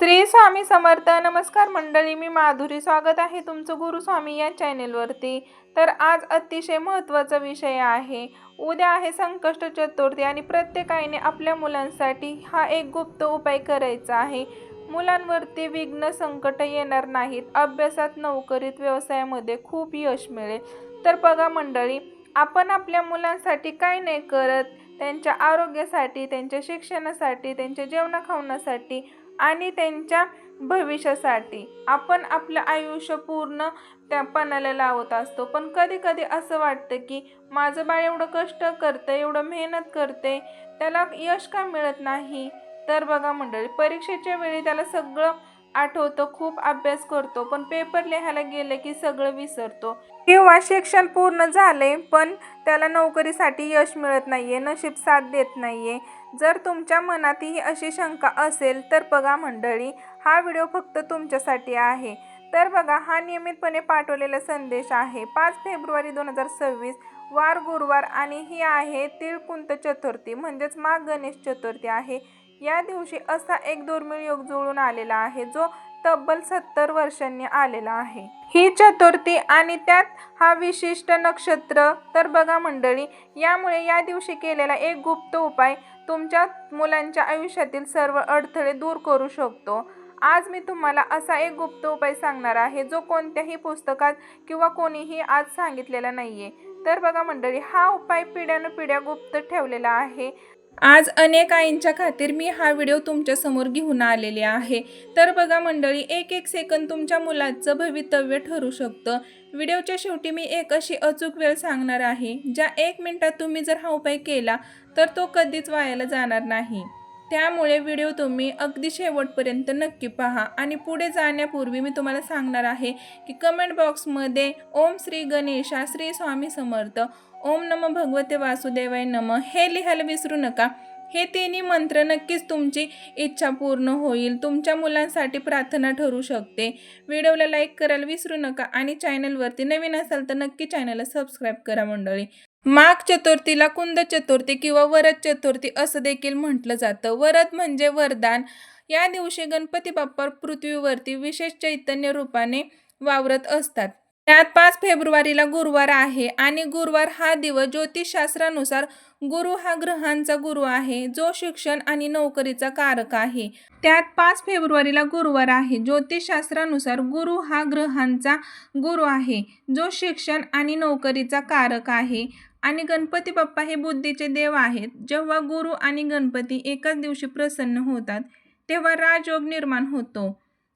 श्री स्वामी समर्थ नमस्कार मंडळी मी माधुरी. स्वागत आहे तुमचं गुरुस्वामी या चॅनेलवरती. तर आज अतिशय महत्त्वाचा विषय आहे. उद्या आहे संकष्ट चतुर्थी आणि प्रत्येकाने आपल्या मुलांसाठी हा एक गुप्त उपाय करायचा आहे. मुलांवरती विघ्न संकट येणार नाहीत. अभ्यासात नोकरीत व्यवसायामध्ये खूप यश मिळेल. तर बघा मंडळी आपण आपल्या मुलांसाठी काय नाही करत. त्यांच्या आरोग्यासाठी त्यांच्या शिक्षणासाठी त्यांच्या जेवणाखावणासाठी आणि त्यांच्या भविष्यासाठी. आपण आपलं आयुष्य पूर्ण त्या पणाला लावत असतो. पण कधी कधी असं वाटतं की माझं बाळ एवढं कष्ट करतं एवढं मेहनत करते त्याला यश का मिळत नाही? तर बघा मंडळी परीक्षेच्या वेळी त्याला सगळं आठवतं खूप अभ्यास करतो पण पेपर लिहायला गेलं की सगळं विसरतो. किंवा शिक्षण पूर्ण झाले पण त्याला नोकरीसाठी यश मिळत नाहीये नशीब साथ देत नाहीये जर तुमच्या मनातही अशी शंका असेल तर बघा मंडळी हा व्हिडिओ फक्त तुमच्यासाठी आहे. तर बघा हा नियमितपणे पाठवलेला संदेश आहे. पाच फेब्रुवारी दोन हजार सव्वीस वार गुरुवार आणि ही आहे तिळकुंत चतुर्थी म्हणजेच माघ गणेश चतुर्थी आहे. या दिवशी असा एक दुर्मिळ योग जुळून आलेला आहे जो तब्बल सत्तर वर्षांनी आलेला आहे. ही चतुर्थी आणि त्यात हा विशिष्ट नक्षत्र तर बघा मंडळी यामुळे या दिवशी केलेला एक गुप्त उपाय तुमच्या मुलांच्या आयुष्यातील सर्व अडथळे दूर करू शकतो. आज मी तुम्हाला असा एक गुप्त उपाय सांगणार आहे जो कोणत्याही पुस्तकात किंवा कोणीही आज सांगितलेला नाही आहे तर बघा मंडळी हा उपाय पिढ्यानुपिढ्या गुप्त ठेवलेला आहे. आज अनेक आईंच्या खातीर मी हा व्हिडिओ तुमच्यासमोर घेऊन आलेले आहे. तर बघा मंडळी एक एक सेकंद तुमच्या मुलाचं भवितव्य ठरू शकतं. व्हिडिओच्या शेवटी मी एक अशी अचूक वेळ सांगणार आहे ज्या एक मिनिटात तुम्ही जर हा उपाय केला तर तो कधीच वायाला जाणार नाही. त्यामुळे व्हिडिओ तुम्ही अगदी शेवटपर्यंत नक्की पहा आणि पुढे जाण्यापूर्वी मी तुम्हाला सांगणार आहे की कमेंट बॉक्समध्ये ओम श्री गणेशा श्री स्वामी समर्थ ओम नम भगवते वासुदेवाय नम. हे लिहायला विसरू नका. हे तिन्ही मंत्र नक्कीच तुमची इच्छा पूर्ण होईल. तुमच्या मुलांसाठी प्रार्थना ठरू शकते. व्हिडिओला लाईक करायला विसरू नका आणि चॅनलवरती नवीन असाल तर नक्की चॅनलला सबस्क्राईब करा मंडळी. माघ चतुर्थीला कुंद चतुर्थी किंवा वरद चतुर्थी असं देखील म्हटलं जातं. वरद म्हणजे वरदान. या दिवशी गणपती बाप्पा पृथ्वीवरती विशेष चैतन्य रूपाने वावरत असतात. त्यात पाच फेब्रुवारीला गुरुवार आहे आणि गुरुवार हा दिवस ज्योतिषशास्त्रानुसार गुरु हा ग्रहांचा गुरु आहे जो शिक्षण आणि नोकरीचा कारक आहे. त्यात पाच फेब्रुवारीला गुरुवार आहे. ज्योतिषशास्त्रानुसार गुरु हा ग्रहांचा गुरु आहे जो शिक्षण आणि नोकरीचा कारक आहे आणि गणपती बाप्पा हे बुद्धीचे देव आहेत. जेव्हा गुरु आणि गणपती एकाच दिवशी प्रसन्न होतात तेव्हा राजयोग निर्माण होतो.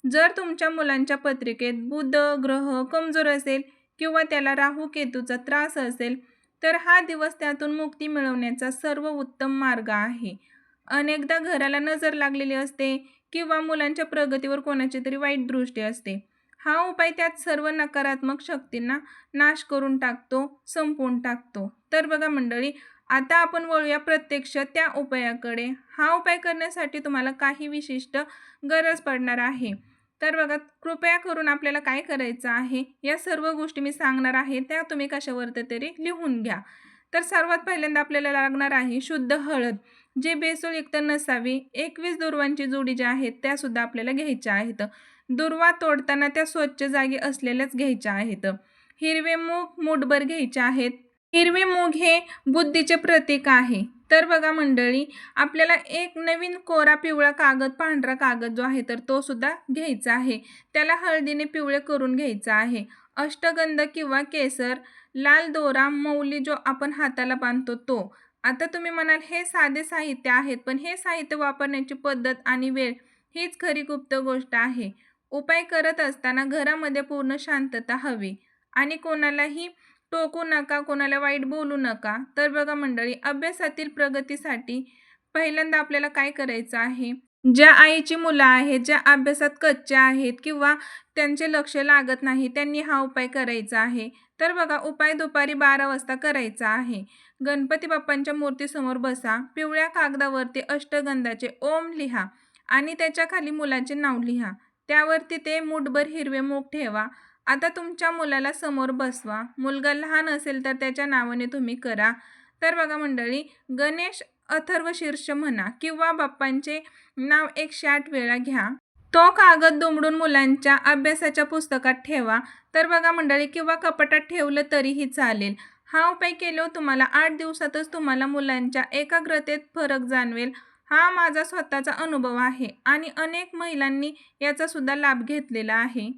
जर तुमच्या मुलांच्या पत्रिकेत बुध ग्रह कमजोर असेल किंवा त्याला राहू केतूचा त्रास असेल तर हा दिवस त्यातून मुक्ती मिळवण्याचा सर्व उत्तम मार्ग आहे. अनेकदा घराला नजर लागलेली असते किंवा मुलांच्या प्रगतीवर कोणाची तरी वाईट दृष्टी असते. हा उपाय त्यात सर्व नकारात्मक शक्तींना नाश करून टाकतो संपवून टाकतो. तर बघा मंडळी आता आपण वळूया प्रत्यक्ष त्या उपायाकडे. हा उपाय करण्यासाठी तुम्हाला काही विशिष्ट गरज पडणार आहे. तर बघा कृपया करून आपल्याला काय करायचं आहे? या सर्व गोष्टी मी सांगणार आहे त्या तुम्ही कशावरती तरी लिहून घ्या. तर सर्वात पहिल्यांदा आपल्याला लागणार आहे शुद्ध हळद. जे बेसोळयुक्त नसावी एकवीस दुर्वांची जोडी ज्या आहेत त्यासुद्धा आपल्याला घ्यायच्या आहेत. दुर्वा तोडताना त्या स्वच्छ जागी असलेल्याच घ्यायच्या आहेत. हिरवे मूग मूठभर घ्यायचे आहेत. हिरवे मूग हे बुद्धीचे प्रतीक आहे. तर बघा मंडळी आपल्याला एक नवीन कोरा पिवळा कागद पांढरा कागद जो आहे तर तो सुद्धा घ्यायचा आहे. त्याला हळदीने पिवळे करून घ्यायचा आहे. अष्टगंध किंवा केसर लाल दोरा मौली जो आपण हाताला बांधतो तो. आता तुम्ही म्हणाल हे साधे साहित्य आहेत पण हे साहित्य वापरण्याची पद्धत आणि वेळ हीच खरी गुप्त गोष्ट आहे. उपाय करत असताना घरामध्ये पूर्ण शांतता हवी आणि कोणालाही टोकू नका कोणाला वाईट बोलू नका. तर बघा मंडळी अभ्यासातील प्रगतीसाठी पहिल्यांदा आपल्याला काय करायचं आहे? ज्या आईची मुलं आहेत ज्या अभ्यासात कच्च्या आहेत किंवा त्यांचे लक्ष लागत नाही त्यांनी हा उपाय करायचा आहे. तर बघा उपाय दुपारी बारा वाजता करायचा आहे. गणपती बाप्पांच्या मूर्तीसमोर बसा पिवळ्या कागदावरती अष्टगंधाचे ओम लिहा आणि त्याच्याखाली मुलाचे नाव लिहा. त्यावरती ते मुठभर हिरवे मूग ठेवा. आता तुमच्या मुलाला समोर बसवा. मुलगा लहान असेल तर त्याच्या नावाने तुम्ही करा. तर बघा मंडळी गणेश अथर्व शीर्ष म्हणा किंवा बाप्पांचे नाव एकशे आठ वेळा घ्या. तो कागद दुमडून मुलांच्या अभ्यासाच्या पुस्तकात ठेवा. तर बघा मंडळी किंवा कपाटात ठेवलं तरीही चालेल. हा उपाय केलो तुम्हाला आठ दिवसातच तुम्हाला मुलांच्या एकाग्रतेत फरक जाणवेल. हा माझा स्वतःचा अनुभव आहे आणि अनेक महिलांनी याचा सुद्धा लाभ घेतलेला आहे.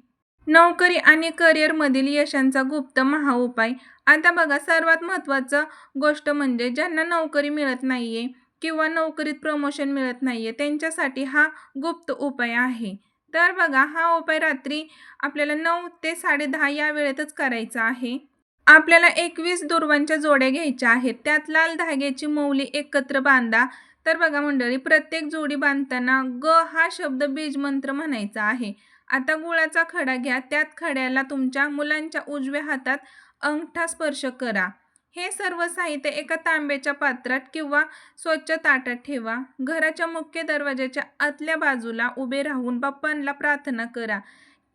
नोकरी आणि करिअरमधील यशांचा गुप्त महा उपाय आता बघा सर्वात महत्त्वाचं गोष्ट म्हणजे ज्यांना नोकरी मिळत नाही आहे किंवा नोकरीत प्रमोशन मिळत नाही आहे त्यांच्यासाठी हा गुप्त उपाय आहे. तर बघा हा उपाय रात्री आपल्याला नऊ ते साडेदहा या वेळेतच करायचा आहे. आपल्याला एकवीस दुर्वांच्या जोड्या घ्यायच्या आहेत. त्यात लाल धाग्याची मौली एकत्र बांधा. तर बघा मंडळी प्रत्येक जोडी बांधताना ग हा शब्द बीज मंत्र म्हणायचा आहे. आता गुळाचा खडा घ्या. त्यात खड्याला तुमच्या मुलांच्या उजव्या हातात अंगठा स्पर्श करा. हे सर्व साहित्य एका तांब्याच्या पात्रात किंवा स्वच्छ ताटात ठेवा. घराच्या मुख्य दरवाजाच्या आतल्या बाजूला उभे राहून बाप्पांना प्रार्थना करा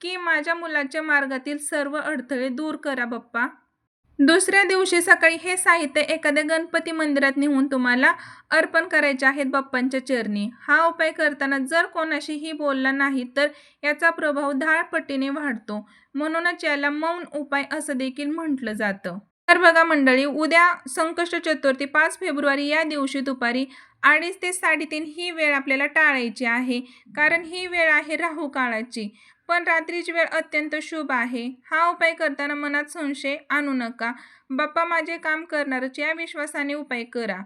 की माझ्या मुलाच्या मार्गातील सर्व अडथळे दूर करा बाप्पा. दुसऱ्या दिवशी सकाळी हे साहित्य एखाद्या गणपती मंदिरात नेऊन तुम्हाला अर्पण करायचे आहेत बाप्पांच्या चरणी. हा उपाय करताना जर कोणाशीही बोलला नाही तर याचा प्रभाव दहा वाढतो. म्हणूनच याला मौन उपाय असं देखील म्हटलं जातं. तर बघा मंडळी उद्या संकष्ट चतुर्थी पाच फेब्रुवारी या दिवशी दुपारी अडीच ते साडेतीन ही वेळ आपल्याला टाळायची आहे. कारण ही वेळ आहे राहू काळाची. पण रात्रीची वेळ अत्यंत शुभ आहे. हा उपाय करताना मनात संशय आणू नका. बाप्पा माझे काम करणारच या विश्वासाने उपाय करा.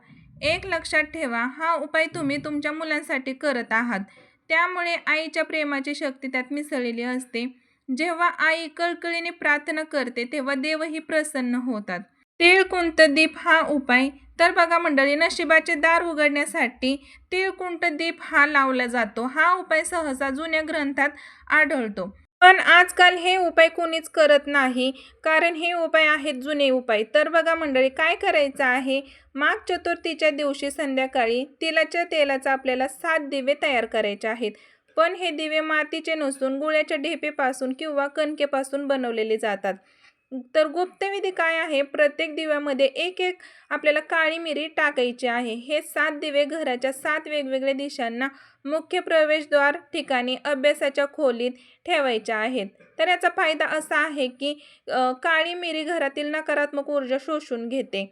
एक लक्षात ठेवा हा उपाय तुम्ही तुमच्या मुलांसाठी करत आहात. त्यामुळे आईच्या प्रेमाची शक्ती त्यात मिसळलेली असते. जेव्हा आई कळकळीने प्रार्थना करते तेव्हा देवही प्रसन्न होतात. तिळकुंत दीप हा उपाय. तर बघा मंडळी नशिबाचे दार उघडण्यासाठी तिळकुंट दीप हा लावला जातो. हा उपाय सहसा जुन्या ग्रंथात आढळतो. पण आजकाल हे उपाय कोणीच करत नाही कारण हे उपाय आहेत जुने उपाय. तर बघा मंडळी काय करायचं आहे? माघ चतुर्थीच्या दिवशी संध्याकाळी तिलाच्या तेलाचा आपल्याला सात दिवे तयार करायचे आहेत. पण हे दिवे मातीचे नसून गुळ्याच्या ढेपेपासून किंवा कणकेपासून बनवलेले जातात. तर गुप्तविधी काय आहे? प्रत्येक दिव्यामध्ये एक एक आपल्याला काळी मिरी टाकायची आहे. हे सात दिवे घराच्या सात वेगवेगळ्या दिशांना मुख्य प्रवेशद्वार ठिकाणी अभ्यासाच्या खोलीत ठेवायच्या आहेत. तर याचा फायदा असा आहे की काळी मिरी घरातील नकारात्मक ऊर्जा शोषून घेते.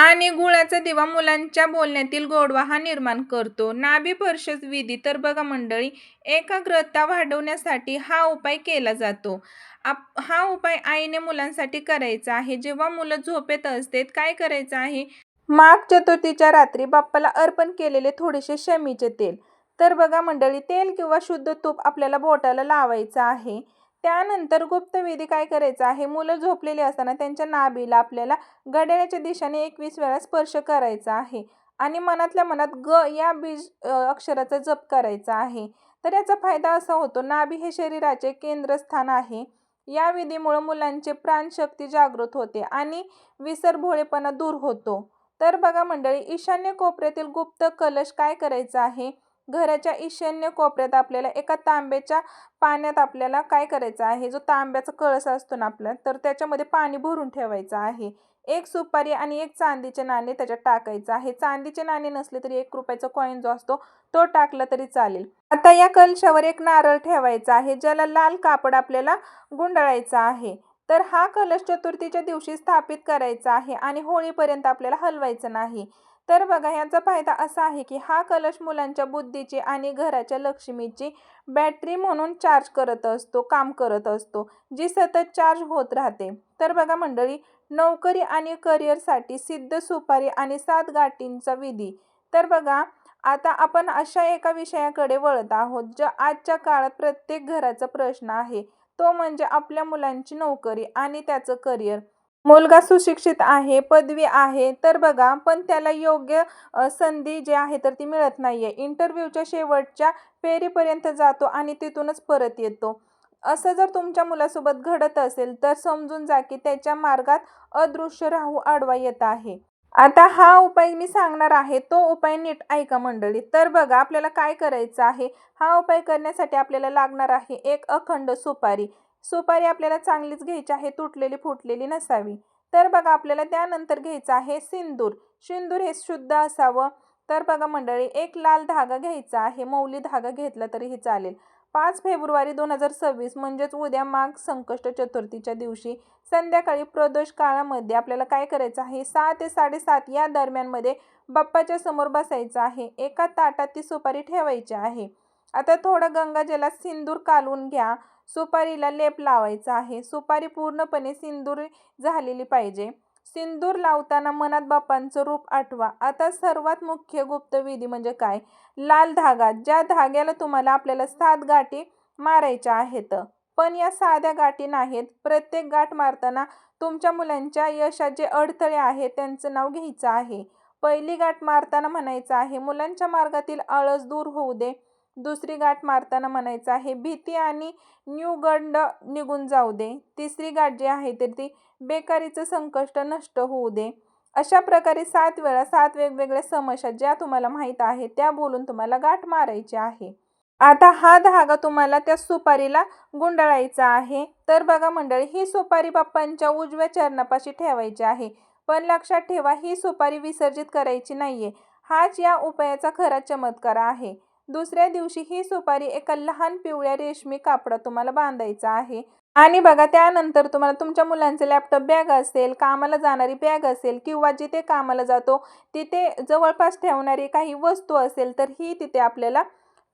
आणि गुळाचा दिवा मुलांच्या बोलण्यातील गोडवा हा निर्माण करतो. नाभी पर्शस विधी तर बघा मंडळी एकाग्रता वाढवण्यासाठी हा उपाय केला जातो. आप हा उपाय आईने मुलांसाठी करायचा आहे. जेव्हा मुलं झोपेत असते काय करायचं आहे? माघ चतुर्थीच्या रात्री बाप्पाला अर्पण केलेले थोडेसे शमीचे तेल. तर बघा मंडळी तेल किंवा शुद्ध तूप आपल्याला बोटाला लावायचं आहे. त्यानंतर गुप्तविधी काय करायचं? आहे मुलं झोपलेली असताना त्यांच्या नाभीला आपल्याला घड्याळ्याच्या दिशेने एकवीस वेळा स्पर्श करायचा आहे आणि मनातल्या मनात ग या बीज अक्षराचा जप करायचा आहे. तर याचा फायदा असा होतो नाभी हे शरीराचे केंद्रस्थान आहे. या विधीमुळे मुलांचे प्राणशक्ती जागृत होते आणि विसरभोळेपणा दूर होतो. तर बघा मंडळी ईशान्य कोपऱ्यातील गुप्त कलश काय करायचा आहे? घराच्या ईशान्य कोपऱ्यात आपल्याला एका तांब्याच्या पाण्यात आपल्याला काय करायचं आहे? जो तांब्याचा कळस असतो ना आपला तर त्याच्यामध्ये पाणी भरून ठेवायचं आहे. एक सुपारी आणि एक चांदीचे नाणे त्याच्यात टाकायचं आहे. चांदीचे नाणे नसले तरी एक रुपयाचा कॉईन जो असतो तो टाकला तरी चालेल. आता या कलशावर एक नारळ ठेवायचा आहे ज्याला लाल कापड आपल्याला गुंडाळायचा आहे. तर हा कलश चतुर्थीच्या दिवशी स्थापित करायचा आहे आणि होळीपर्यंत आपल्याला हलवायचं नाही. तर बघा याचा फायदा असा आहे की हा कलश मुलांच्या बुद्धीची आणि घराच्या लक्ष्मीची बॅटरी म्हणून चार्ज करत असतो काम करत असतो जी सतत चार्ज होत राहते. तर बघा मंडळी नोकरी आणि करिअरसाठी सिद्ध सुपारी आणि सात गाठींचा विधी. तर बघा आता आपण अशा एका विषयाकडे वळत आहोत जो आजच्या काळात प्रत्येक घराचा प्रश्न आहे. तो म्हणजे आपल्या मुलांची नोकरी आणि त्याचं करिअर मुलगा सुशिक्षित आहे पदवी आहे तर बघा पण त्याला योग्य संधी जे आहे तर ती मिळत नाही आहे इंटरव्ह्यूच्या शेवटच्या फेरीपर्यंत जातो आणि तिथूनच परत येतो. असं जर तुमच्या मुलासोबत घडत असेल तर समजून जा की त्याच्या मार्गात अदृश्य राहू आडवा येत आहे. आता हा उपाय मी सांगणार आहे तो उपाय नीट ऐका मंडळी. तर बघा आपल्याला काय करायचं आहे? हा उपाय करण्यासाठी आपल्याला लागणार आहे एक अखंड सुपारी. सुपारी आपल्याला चांगलीच घ्यायची आहे तुटलेली फुटलेली नसावी. तर बघा आपल्याला त्यानंतर घ्यायचं आहे सिंदूर. सिंदूर हे शुद्ध असावं. तर बघा मंडळी एक लाल धागा घ्यायचा आहे. मौली धागा घेतला तरीही चालेल. पाच फेब्रुवारी दोन हजार सव्वीस म्हणजेच उद्या माघ संकष्ट चतुर्थीच्या दिवशी संध्याकाळी प्रदोष काळामध्ये आपल्याला काय करायचं आहे? सहा ते साडेसात या दरम्यानमध्ये बाप्पाच्या समोर बसायचं आहे. एका ताटात ती सुपारी ठेवायची आहे. आता थोडं गंगाजलात सिंदूर कालून घ्या. सुपारीला लेप लावायचा आहे. सुपारी पूर्णपणे सिंदूर झालेली पाहिजे. सिंदूर लावताना मनात बाप्पांचं रूप आठवा. आता सर्वात मुख्य गुप्त विधी म्हणजे काय? लाल धागा. ज्या धाग्याला तुम्हाला आपल्याला सात गाठी मारायच्या आहेत. पण या साध्या गाठी नाहीत. प्रत्येक गाठ मारताना तुमच्या मुलांच्या यशात जे अडथळे आहेत त्यांचं नाव घ्यायचं आहे. पहिली गाठ मारताना म्हणायचं आहे मुलांच्या मार्गातील आळस दूर होऊ दे. दुसरी गाठ मारताना म्हणायचं आहे भीती आणि न्यूगंड निघून जाऊ दे. तिसरी गाठ जी आहे तर ती बेकारीचं संकष्ट नष्ट होऊ दे. अशा प्रकारे सात वेळा सात वेगवेगळ्या समस्या ज्या तुम्हाला माहीत आहे त्या बोलून तुम्हाला गाठ मारायची आहे. आता हा धागा तुम्हाला त्या सुपारीला गुंडाळायचा आहे. तर बघा मंडळी ही सुपारी बाप्पांच्या उजव्या चरणापाशी ठेवायची आहे. पण लक्षात ठेवा ही सुपारी विसर्जित करायची नाहीये. हाच या उपायाचा खरा चमत्कार आहे. दुसऱ्या दिवशी ही सुपारी एका लहान पिवळ्या रेशमी कापडा तुम्हाला बांधायचा आहे. आणि बघा त्यानंतर तुम्हाला तुमच्या मुलांचे लॅपटॉप बॅग असेल कामाला जाणारी बॅग असेल किंवा जिथे कामाला जातो तिथे जवळपास ठेवणारी काही वस्तू असेल तर ही तिथे आपल्याला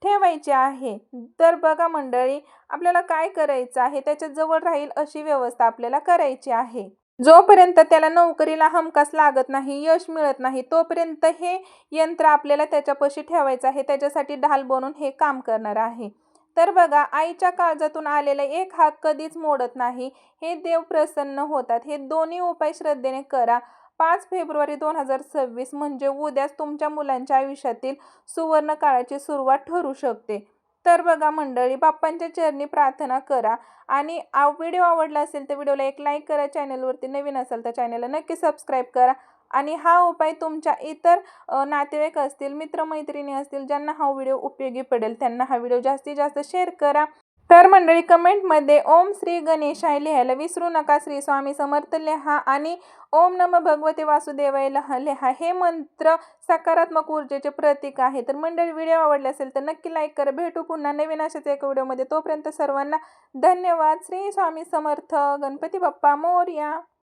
ठेवायची आहे. तर बघा मंडळी आपल्याला काय करायचं आहे? त्याच्याजवळ राहील अशी व्यवस्था आपल्याला करायची आहे. जोपर्यंत त्याला नोकरीला हमकास लागत नाही यश मिळत नाही तोपर्यंत हे यंत्र आपल्याला त्याच्यापाशी ठेवायचं आहे त्याच्यासाठी ढाल बनून हे काम करणार आहे. तर बघा आईच्या काळजातून आलेला एक हात कधीच मोडत नाही. हे देव प्रसन्न होतात. हे दोन्ही उपाय श्रद्धेने करा. पाच फेब्रुवारी दोन हजार सव्वीस म्हणजे उद्याच तुमच्या मुलांच्या आयुष्यातील सुवर्ण काळाची सुरुवात ठरू शकते. तर बघा मंडळी बाप्पांच्या चरणी प्रार्थना करा आणि व्हिडिओ आवडला असेल तर व्हिडिओला एक लाईक करा चॅनलवरती नवीन असेल तर चॅनलला नक्की सबस्क्राईब करा आणि हा उपाय तुमच्या इतर नातेवाईक असतील मित्रमैत्रिणी असतील ज्यांना हा व्हिडिओ उपयोगी पडेल त्यांना हा व्हिडिओ जास्तीत जास्त शेअर करा. तर मंडळी कमेंटमध्ये ओम श्री गणेशाय लिहायला विसरू नका. श्री स्वामी समर्थ लिहा आणि ओम नम भगवते वासुदेवाय लहा लिहा. हे मंत्र सकारात्मक ऊर्जेचे प्रतीक आहे. तर मंडळी व्हिडिओ आवडले असेल तर नक्की लाईक करा. भेटू पुन्हा नवीन अशाच एका व्हिडिओमध्ये. तोपर्यंत सर्वांना धन्यवाद. श्री स्वामी समर्थ. गणपती बाप्पा मोर्या.